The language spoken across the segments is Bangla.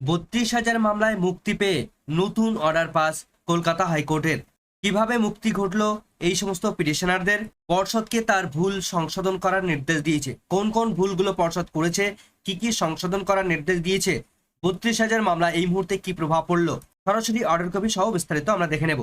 বত্রিশ হাজার মামলায় মুক্তি পেয়ে নতুন অর্ডার পাস কলকাতা হাইকোর্টের। কীভাবে মুক্তি ঘটল এই সমস্ত পিটিশনারদের? পর্ষদকে তার ভুল সংশোধন করার নির্দেশ দিয়েছে। কোন কোন ভুলগুলো পর্ষদ করেছে? কি কি সংশোধন করার নির্দেশ দিয়েছে? বত্রিশ হাজার মামলা এই মুহূর্তে কি প্রভাব পড়ল? সরাসরি অর্ডার কপি সহ বিস্তারিত আমরা দেখে নেব।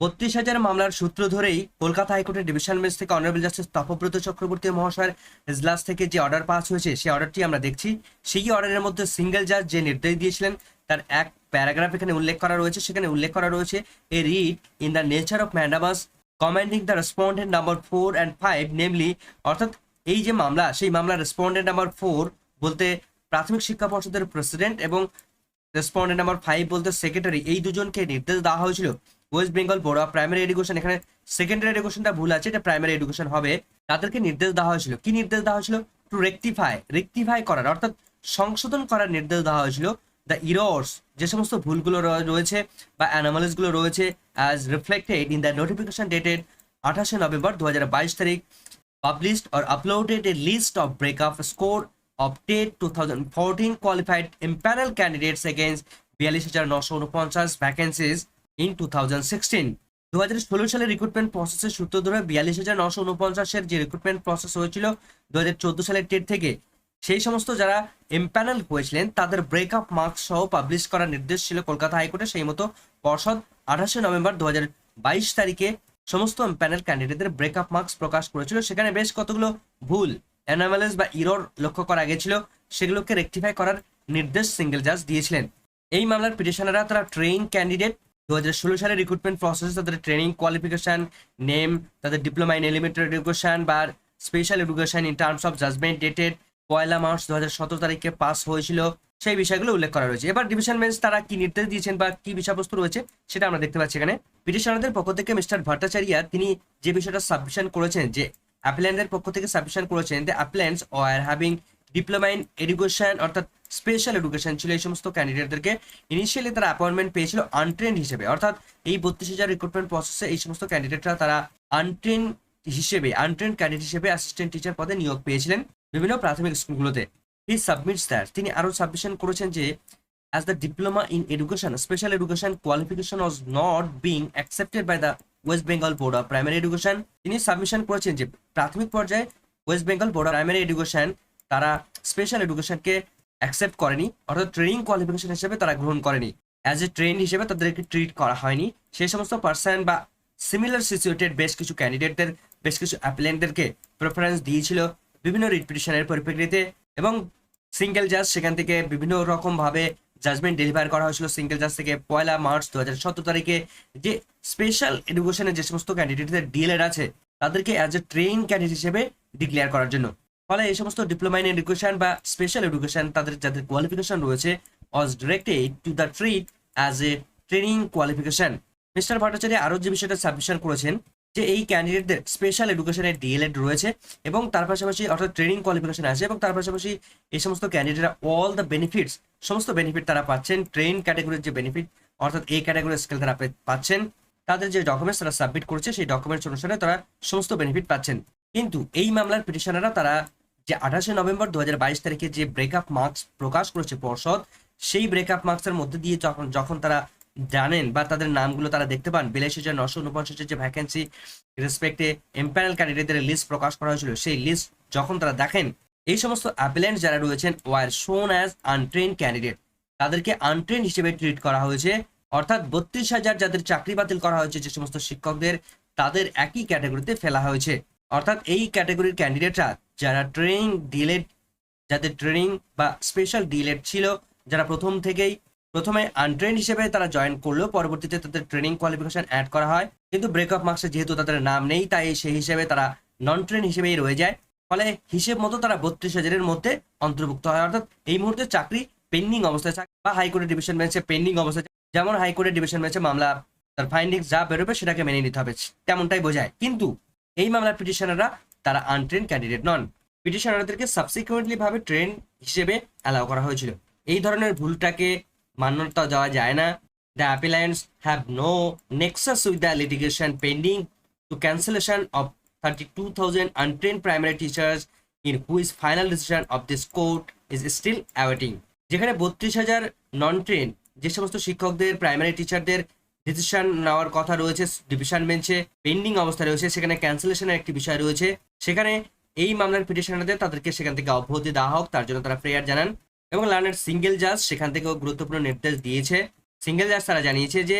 বত্রিশ হাজার মামলার সূত্র ধরেই কলকাতা হাইকোর্টের ডিভিশন বেঞ্চ থেকে অনারেবল জাস্টিস তপব্রত চক্রবর্তী মহাশয়ের এজলাস থেকে যে অর্ডার পাস হয়েছে, সেই অর্ডারটি আমরা দেখছি। সেই অর্ডারের মধ্যে সিঙ্গেল জাজ যে নির্দেশ দিয়েছিলেন, তার এক প্যারাগ্রাফ এখানে উল্লেখ করা রয়েছে। সেখানে উল্লেখ করা রয়েছে, a writ in the nature of mandamus commanding the respondent number four and five, namely অর্থাৎ এই যে মামলা, সেই মামলার রেসপন্ডেন্ট নাম্বার ফোর বলতে প্রাথমিক শিক্ষা পর্ষদের প্রেসিডেন্ট এবং রেসপন্ডেন্ট নাম্বার ফাইভ বলতে সেক্রেটারি, এই দুজনকে নির্দেশ দেওয়া হয়েছিল। West Bengal board of primary education এখানে সেকেন্ডারি এডুকেশনটা ভুল আছে, এটা প্রাইমারি এডুকেশন হবে। তাদেরকে নির্দেশ দেওয়া হয়েছিল। কি নির্দেশ দেওয়া হয়েছিল? টু রেকটিফাই রেকটিফাই করার, অর্থাৎ সংশোধন করার নির্দেশ দেওয়া হয়েছিল। দ্য ইরোর্স যে সমস্ত ভুলগুলো রয়েছে বা অ্যানামালিসগুলো রয়েছে as reflected in the notification dated আঠাশে নভেম্বর দু হাজার বাইশ তারিখ, published or uploaded a list of breakup score of TET 2014 qualified বিয়াল্লিশ হাজার নশো উনপঞ্চাশ vacancies in two thousand sixteen দু হাজার ষোলো সালের রিক্রুটমেন্ট প্রসেসের সূত্র ধরে বিয়াল্লিশ হাজার নশো উনপঞ্চাশের যে রিক্রুটমেন্ট প্রসেস হয়েছিল দু হাজার চোদ্দ সালের টেট থেকে, সেই সমস্ত যারা এমপ্যানেল হয়েছিলেন, তাদের ব্রেকআপ মার্কস সহ পাবলিশ করার নির্দেশ ছিল কলকাতা হাইকোর্টে। সেই মতো পর্ষদ আঠাশে নভেম্বর দু হাজার বাইশ তারিখে সমস্ত প্যানেল ক্যান্ডিডেটদের ব্রেকআপ মার্কস প্রকাশ করেছিল। সেখানে বেশ কতগুলো ভুল অ্যানামালিস বা ইরর লক্ষ্য করা গেছিল, সেগুলোকে রেকটিফাই করার নির্দেশ সিঙ্গেল জাজ দিয়েছিলেন। এই মামলার পিটিশনাররা তারা ট্রেন ক্যান্ডিডেট দু হাজার ষোলো সালের রিক্রুটমেন্ট প্রসেস তাদের ট্রেনিং কোয়ালিফিকেশন নেম তাদের ডিপ্লোমা ইন এলিমেন্টারি এডুকেশন বা special education in terms of judgment dated Poila March দু হাজার সতেরো তারিখে পাস হয়েছিল। সেই বিষয়গুলো উল্লেখ করা রয়েছে। এবার ডিভিশন বেঞ্চ তারা কি নির্দেশ দিয়েছেন বা কি বিষয়বস্তু রয়েছে সেটা আমরা দেখতে পাচ্ছি এখানে। পিটিশনারদের পক্ষ থেকে মিস্টার ভট্টাচার্য তিনি যে বিষয়টা সাবমিশন করেছেন, যে অ্যাপ্লায়েন্টদের পক্ষ থেকে সাবমিশন করেছেন the appellants are having diploma in education অর্থাৎ স্পেশাল এডুকেশন ছিল, এই সমস্ত ক্যান্ডিডেটদেরকে ইনিশিয়ালি তারা অ্যাপয়েন্টমেন্ট পেয়েছিল আনট্রেন হিসেবে। অর্থাৎ এই বত্রিশ হাজার রিক্রুটমেন্ট প্রসেসে এই সমস্ত ক্যান্ডিডেটরা তারা আনট্রেন হিসেবে আনট্রেন ক্যান্ডিডেট হিসেবে অ্যাসিস্ট্যান্ট টিচার পদে নিয়োগ পেয়েছিলেন বিভিন্ন প্রাথমিক স্কুলগুলোতে। হি সাবমিটস দ্যাট তিনি আরও সাবমিশন করেছেন যে as the diploma in education special education qualification was not being accepted by the West Bengal board of primary education তিনি সাবমিশন করেছেন যে, প্রাথমিক পর্যায়ে West Bengal board of primary education তারা স্পেশাল এডুকেশনকে অ্যাকসেপ্ট করেনি, অর্থাৎ ট্রেনিং কোয়ালিফিকেশন হিসেবে তারা গ্রহণ করেনি। অ্যাজ এ ট্রেন হিসেবে তাদেরকে ট্রিট করা হয়নি। সেই সমস্ত পার্সন বা সিমিলার সিচুয়েটেড বেশ কিছু ক্যান্ডিডেটদের বেশ কিছু অ্যাপ্লিয়েন্টদেরকে প্রেফারেন্স দিয়েছিল বিভিন্ন রিট পিটিশনের পরিপ্রেক্ষিতে এবং সিঙ্গেল জাজ সেখান থেকে বিভিন্ন রকমভাবে জাজমেন্ট ডেলিভার করা হয়েছিল। সিঙ্গেল জাজ থেকে পয়লা মার্চ দু হাজার সতেরো তারিখে যে স্পেশাল এডুকেশনের যে সমস্ত ক্যান্ডিডেটদের ডিএলএড আছে, তাদেরকে অ্যাজ এ ট্রেন ক্যান্ডিডেট হিসেবে ডিক্লেয়ার করার জন্য। ফলে এই সমস্ত ডিপ্লোমা ইন এডুকেশন বা স্পেশাল এডুকেশন তাদের যাদের কোয়ালিফিকেশন রয়েছে as directed to the treat as a training qualification Mr Bhattacharya আরও যে বিষয়টা সাবমিশন করেছেন, যে এই ক্যান্ডিডেটদের স্পেশাল এডুকেশনের ডিএলএড রয়েছে এবং তার পাশাপাশি অর্থাৎ ট্রেনিং কোয়ালিফিকেশন আছে এবং তার পাশাপাশি এই সমস্ত ক্যান্ডিডেটরা অল দ্য বেনিফিটস সমস্ত বেনিফিট তারা পাচ্ছেন ট্রেন ক্যাটাগরির যে বেনিফিট অর্থাৎ এই ক্যাটাগরির স্কেল তারা পাচ্ছেন, তাদের যে ডকুমেন্টস তারা সাবমিট করেছে, সেই ডকুমেন্টস অনুসারে তারা সমস্ত বেনিফিট পাচ্ছেন। কিন্তু এই মামলার পিটিশনাররা তারা যে আঠাশে নভেম্বর দু হাজার বাইশ তারিখে যে ব্রেকআপ মার্কস প্রকাশ করেছে পর্ষদ, সেই ব্রেকআপ মার্কসের মধ্যে দিয়ে যখন যখন তারা জানেন বা তাদের নামগুলো তারা দেখতে পান বিরাশি হাজার নশো উনপঞ্চাশের যে ভ্যাকেন্সি রেসপেক্টে এম্প্যানেল ক্যান্ডিডেটদের লিস্ট প্রকাশ করা হয়েছিল, সেই লিস্ট যখন তারা দেখেন, এই সমস্ত অ্যাপ্লিয়েন্ট যারা রয়েছেন ওয়ার শোন অ্যাজ আনট্রেন ক্যান্ডিডেট তাদেরকে আনট্রেন হিসেবে ট্রিট করা হয়েছে। অর্থাৎ বত্রিশ হাজার যাদের চাকরি বাতিল করা হয়েছে যে সমস্ত শিক্ষকদের, তাদের একই ক্যাটাগরিতে ফেলা হয়েছে। অর্থাৎ এই ক্যাটাগরির ক্যান্ডিডেটরা যারা ট্রেনিং ডিলেট যাদের ট্রেনিং বা স্পেশাল ডিলেট ছিল, যারা প্রথম থেকেই, প্রথমে আনট্রেন হিসেবে তারা জয়েন করলেও পরবর্তীতে তাদের ট্রেনিং কোয়ালিফিকেশন অ্যাড করা হয়। কিন্তু ব্রেকআপ মার্কসে যেহেতু তাদের নাম নেই, তাই সেই হিসেবে তারা নন ট্রেন হিসেবেই রয়ে যায়। ফলে হিসেব মতো তারা বত্রিশ হাজারের মধ্যে অন্তর্ভুক্ত হয়। অর্থাৎ এই মুহূর্তে চাকরি পেন্ডিং অবস্থায় থাকে বা হাইকোর্টের ডিভিশন বেঞ্চে পেন্ডিং অবস্থায়। যেমন হাইকোর্টের ডিভিশন বেঞ্চে মামলা, তার ফাইন্ডিংস যা বেরোবে সেটাকে মেনে নিতে হবে, তেমনটাই বোঝায়। কিন্তু এই মামলার পিটিশনাররা তারা আনট্রেন ক্যান্ডিডেট নন। পিটিশনারদেরকে সাবসিকুয়েন্টলি ভাবে ট্রেন হিসেবে অ্যালাউ করা হয়েছিল। এই ধরনের ভুলটাকে মান্যতা দেওয়া যায় না। The appellants have no nexus with the litigation pending to cancellation of thirty two thousand untrained primary teachers in whose final decision of this court is still awaiting যেখানে বত্রিশ হাজার নন ট্রেন যে সমস্ত শিক্ষকদের প্রাইমারি টিচারদের ডিসিশন নেওয়ার কথা রয়েছে ডিভিশন বেঞ্চে পেন্ডিং অবস্থায় রয়েছে, সেখানে ক্যান্সেলেশনের একটি বিষয় রয়েছে। সেখানে এই মামলার পিটিশনারদের তাদেরকে সেখান থেকে অব্যাহতি দেওয়া হোক, তার জন্য তারা প্রেয়ার জানান। এবং লার্নার সিঙ্গেল জাজ সেখান থেকেও গুরুত্বপূর্ণ নির্দেশ দিয়েছে। সিঙ্গেল জাজ তারা জানিয়েছে যে,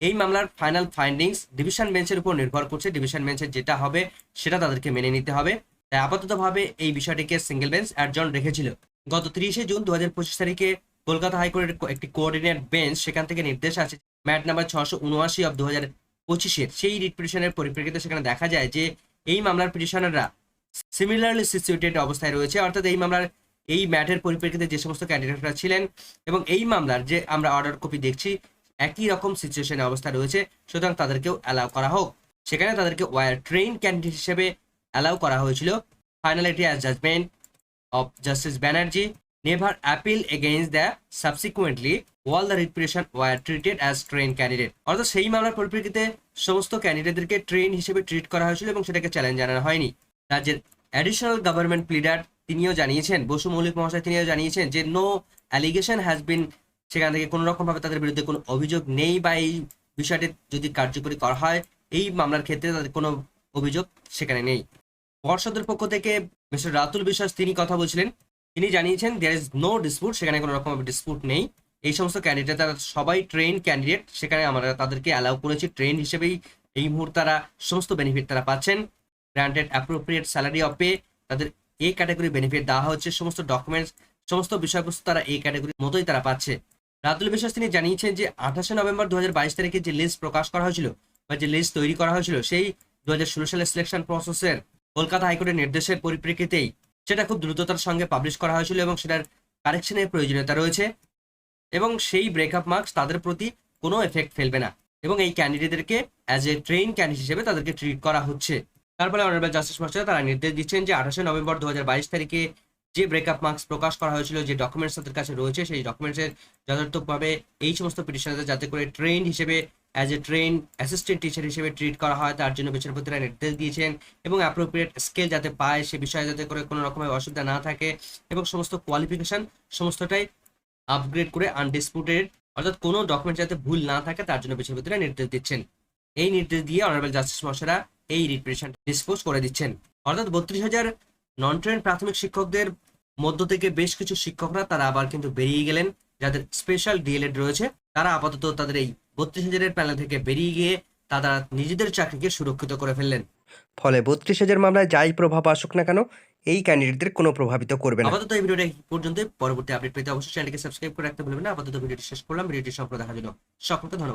এই মামলার ফাইনাল ফাইন্ডিংস ডিভিশন বেঞ্চের উপর নির্ভর করছে। ডিভিশন বেঞ্চের যেটা হবে, সেটা তাদেরকে মেনে নিতে হবে। তাই আপাততভাবে এই বিষয়টিকে সিঙ্গেল বেঞ্চ অ্যাডজন রেখেছিল। গত তিরিশে জুন দু হাজার পঁচিশ তারিখে কলকাতা হাইকোর্টের একটি কোঅর্ডিনেট বেঞ্চ সেখান থেকে নির্দেশ আছে ম্যাট নাম্বার ছশো উনআশি অব দু হাজার পঁচিশের সেই রিট পিটিশনের পরিপ্রেক্ষিতে সেখানে দেখা যায় যে এই মামলার পিটিশনাররা সিমিলারলি সিচুয়েটেড অবস্থায় রয়েছে। অর্থাৎ এই মামলার, এই ম্যাটের পরিপ্রেক্ষিতে যে সমস্ত ক্যান্ডিডেটরা ছিলেন এবং এই মামলার যে আমরা অর্ডার কপি দেখছি, একই রকম সিচুয়েশনে অবস্থা রয়েছে। সুতরাং তাদেরকেও অ্যালাউ করা হোক। সেখানে তাদেরকে ওয়ার ট্রেন ক্যান্ডিডেট হিসেবে অ্যালাউ করা হয়েছিল। Finality as judgment of justice Banerjee never appeal appeal the the subsequently the reputation were treated as train candidate. অর্থাৎ সেই মামলার পরিপ্রেক্ষিতে সমস্ত ক্যান্ডিডেটদেরকে ট্রেন হিসেবে ট্রিট করা হয়েছিল এবং সেটাকে চ্যালেঞ্জ জানানো হয়নি। রাজ্যের অ্যাডিশনাল গভর্নমেন্ট প্লিডার তিনিও জানিয়েছেন, বসু মৌলিক মহাশয় তিনিও জানিয়েছেন যে নো অ্যালিগেশন হ্যাজ বিন সেখান থেকে কোনো রকম ভাবে তাদের বিরুদ্ধে কোনো অভিযোগ নেই বা এই বিষয়টি যদি কার্যকরী করা হয়, এই মামলার ক্ষেত্রে তাদের কোনো অভিযোগ সেখানে নেই। পর্ষদের পক্ষ থেকে মিস্টার রাতুল বিশ্বাস তিনি কথা বলছিলেন। তিনি জানিয়েছেন দেয়ার ইজ নো ডিসপুট সেখানে কোনো রকম ডিসপুট নেই। এই সমস্ত ক্যান্ডিডেট তারা সবাই ট্রেন ক্যান্ডিডেট সেখানে আমরা তাদেরকে অ্যালাউ করেছি। ট্রেন হিসেবেই এই মুহূর্তে তারা সমস্ত বেনিফিট তারা পাচ্ছেন। Granted appropriate salary of pay তাদের এই ক্যাটাগরি বেনিফিট দেওয়া হচ্ছে, সমস্ত ডকুমেন্টস সমস্ত বিষয়বস্তু তারা এই ক্যাটাগরির মতোই তারা পাচ্ছে। রাতুল বিশ্বাস, তিনি জানিয়েছেন যে আঠাশে নভেম্বর দু হাজার বাইশ তারিখে যে লিস্ট প্রকাশ করা হয়েছিল বা যে লিস্ট তৈরি করা হয়েছিল, সেই দু সালের সিলেকশন প্রসেসের কলকাতা হাইকোর্টের নির্দেশের পরিপ্রেক্ষিতেই সেটা খুব দ্রুততার সঙ্গে পাবলিশ করা হয়েছিল এবং সেটার কারেকশনের প্রয়োজনীয়তা রয়েছে। এবং সেই ব্রেকআপ মার্কস তাদের প্রতি কোনো এফেক্ট ফেলবে না। এবং এই ক্যান্ডিডেটদেরকে অ্যাজ এ ট্রেন ক্যান্ডিডেট হিসেবে তাদেরকে ট্রিট করা হচ্ছে। তারপরে অনারেবল জাস্টিস মাস্টার তারা নির্দেশ দিচ্ছেন যে আঠাশে নভেম্বর দু হাজার বাইশ তারিখে যে ব্রেকআপ মার্কস প্রকাশ করা হয়েছিল, যে ডকুমেন্টস তাদের কাছে রয়েছে, সেই ডকুমেন্টসের যথার্থভাবে এই সমস্ত পিটিশনারদের যাতে করে ট্রেন হিসেবে as a trained assistant teacher হিসেবে ট্রিট করা হয়, তার জন্য বিচারপতিরা নির্দেশ দিয়েছেন এবং অ্যাপ্রোপ্রিয়েট স্কেল যাতে পায় সে বিষয়ে যাতে করে কোনো রকমের অসুবিধা না থাকে এবং সমস্ত কোয়ালিফিকেশন সমস্তটাই আপগ্রেড করে আনডিসপুটেড অর্থাৎ কোনো ডকুমেন্ট যাতে ভুল না থাকে, তার জন্য বিচারপতিরা নির্দেশ দিচ্ছেন। এই নির্দেশ দিয়ে অনারেবল জাস্টিস মশারা এই রিপ্রেশন ডিসপোজ করে দিচ্ছেন। অর্থাৎ বত্রিশ হাজার নন ট্রেন প্রাথমিক শিক্ষকদের মধ্য থেকে বেশ কিছু শিক্ষকরা তারা আবার কিন্তু বেরিয়ে গেলেন, যাদের স্পেশাল ডিএলএড রয়েছে, তারা আপাতত তাদের এই বত্রিশ হাজারের প্যানেল থেকে বেরিয়ে গিয়ে তারা নিজেদের চাকরিকে সুরক্ষিত করে ফেললেন। ফলে বত্রিশ হাজার মামলায় যাই প্রভাব আসুক না কেন এই ক্যান্ডিডেটদের কোনো প্রভাবিত করবে না। আপাতত এই ভিডিওটা পর্যন্ত পরবর্তী আপডেট পেতে অবশ্যই চ্যানেলকে সাবস্ক্রাইব করে রাখতে ভুলবেন না। আপাতত ভিডিওটি শেষ করলাম। ভিডিওটি সম্পূর্ণ দেখার জন্য সকলকে ধন্যবাদ।